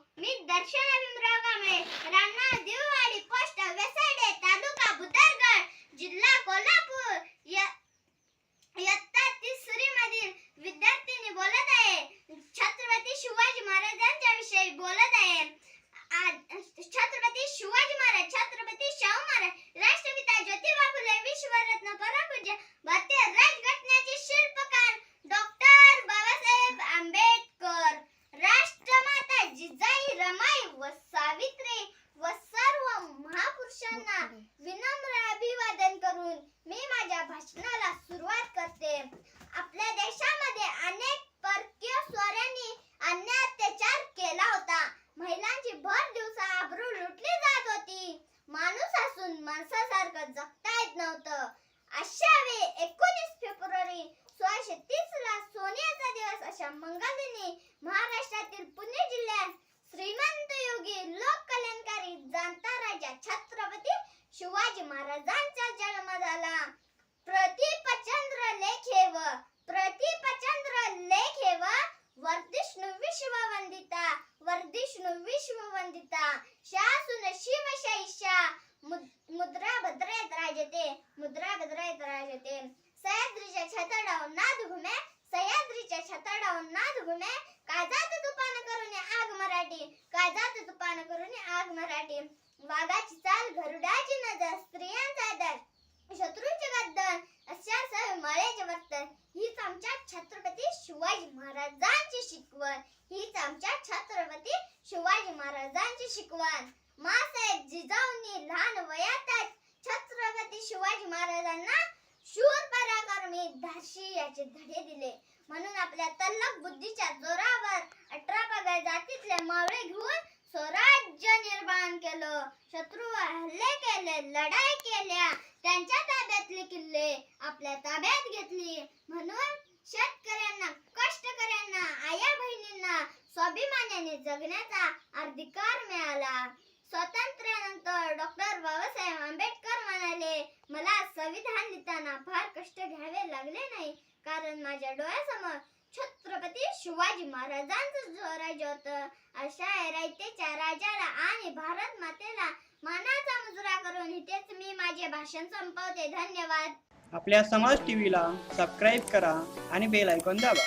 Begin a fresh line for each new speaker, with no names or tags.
भगिनीनो मी दर्शना Bhimrao Kamble Rana Devwadi post Vesade तालुका बुदरगड जिल्हा कोल्हापूर य- इयत्ता तिसरी मधील विद्यार्थिनी बोलत आहे छत्रपती शिवाजी महाराजांच्या विषयी बोलत आहे आ- छत्रपती शिवाजी महाराज छत्रपती शाहू महाराज राष्ट्रपिता ज्योतिबा फुले विश्वरत्न परमपूज्य विनम्र अभिवादन करून मी माझ्या भाषणाला सुरुवात करते. आपल्या देशामध्ये अनेक परकीय स्वाऱ्यांनी अन्याय अत्याचार केला होता. महिलांची भर दिवसा आबरू लुटली जात होती. माणूस असून माणसासारखं जगता येत नव्हतं. अशा वेळी एकोणीस फेब्रुवारी सोळाशे तीस ला सोन्याचा दिवस अशा मंगळदिनी महाराष्ट्रातील शिवाजी महाराजांचा जन्म झाला. प्रतिपचंद्र लेखेव प्रतिपचंद्र लेखेव वर्धिष्णु विश्ववंदिता वर्धिष्णु विश्ववंदिता शासुन शिवशैषा मुद- मुद्रा भद्रेत राजते मुद्रा भद्रेत राजते. सह्याद्रीच्या छतडाव नाद घुमे सह्याद्रीच्या छतडाव नाद घुमे. काजात तुपान करून आग मराठी काजात तुपान करून आग मराठी. वाघाची चाल गरुडाची नजर स्त्रियांचा दर. शत्रूचे गद्दन अशा सह मळेचे वर्तन हीच आमच्या छत्रपती शिवाजी महाराजांची शिकवण. हीच आमच्या छत्रपती शिवाजी महाराजांची शिकवण. मासाहेब जिजाऊंनी लहान वयातच छत्रपती शिवाजी महाराजांना शूर पराक्रमी धाशी याचे धडे दिले. म्हणून आपल्या तल्लक बुद्धीच्या जोरावर अठरा पगार जातीतले मावळे घेऊन स्वराज्य निर्माण केलं शत्रूवर हल्ले केले लढाई केल्या त्यांच्या ताब्यातले किल्ले आपल्या ताब्यात घेतली. म्हणून शेतकऱ्यांना कष्टकऱ्यांना आया बहिणींना स्वाभिमानाने जगण्याचा अधिकार मिळाला. स्वातंत्र्यानंतर डॉक्टर बाबासाहेब आंबेडकर म्हणाले मला संविधान लिहिताना फार कष्ट घ्यावे लागले नाही कारण माझ्या डोळ्यासमोर छत्रपती शिवाजी महाराजांचं स्वराज्य होतं. अशा रायतेच्या राजाला आणि भारत मातेला मानाचा मुजरा करून इथेच मी माझे भाषण संपवते. धन्यवाद.
आपल्या समाज टीव्हीला सबस्क्राईब करा आणि बेल ऐकून दाबा.